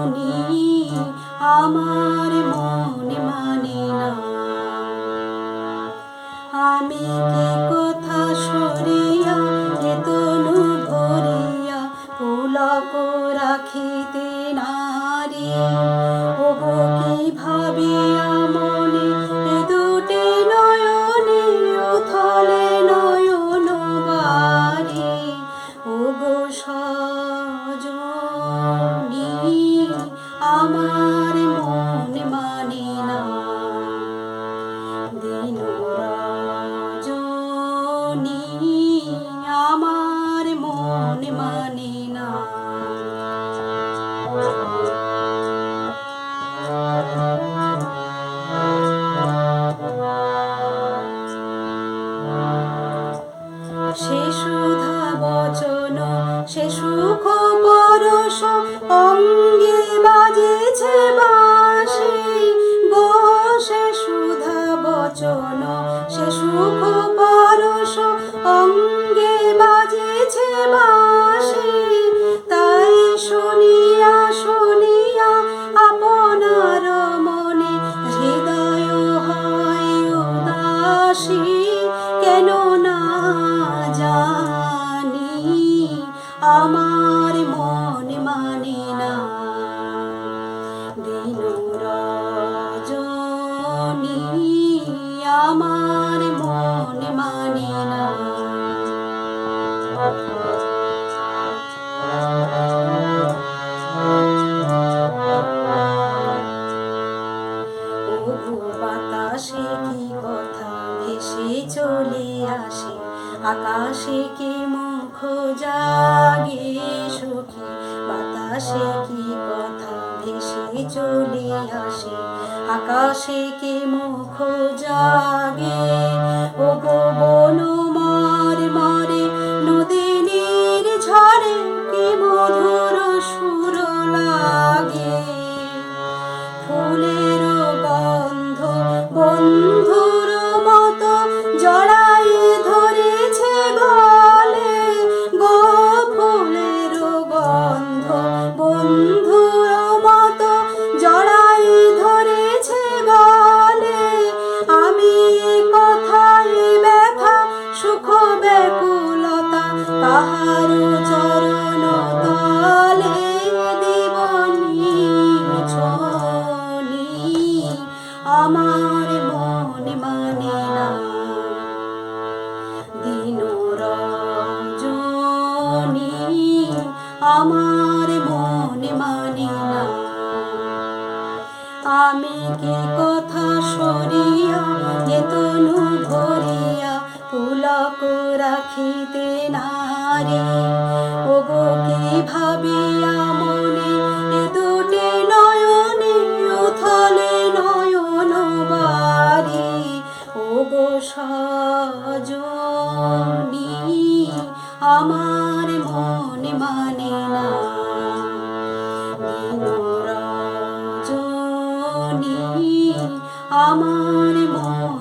মনে আমার মনে মানে না। আমি কি কথা সরিয়া এতনু ভরিয়া পুলক রাখিতে মনি কেন না জানি? আমার আসে, আকাশে কি মুখ জাগে সুখী, বাতাসে কি কথা ভেসে চলে আসে, আকাশে কি মুখ জাগে? ও গো মার আমার মন মানে না। আমি কি কথা সরিয়া এ তনু ভরিয়া পুলক রাখিতে নারী? ওগো, কি ভাবিয়া মনে এ দুটি নয়নে উথলে নয়ন বাড়ি? ওগো, সজনী, আমার আমার মন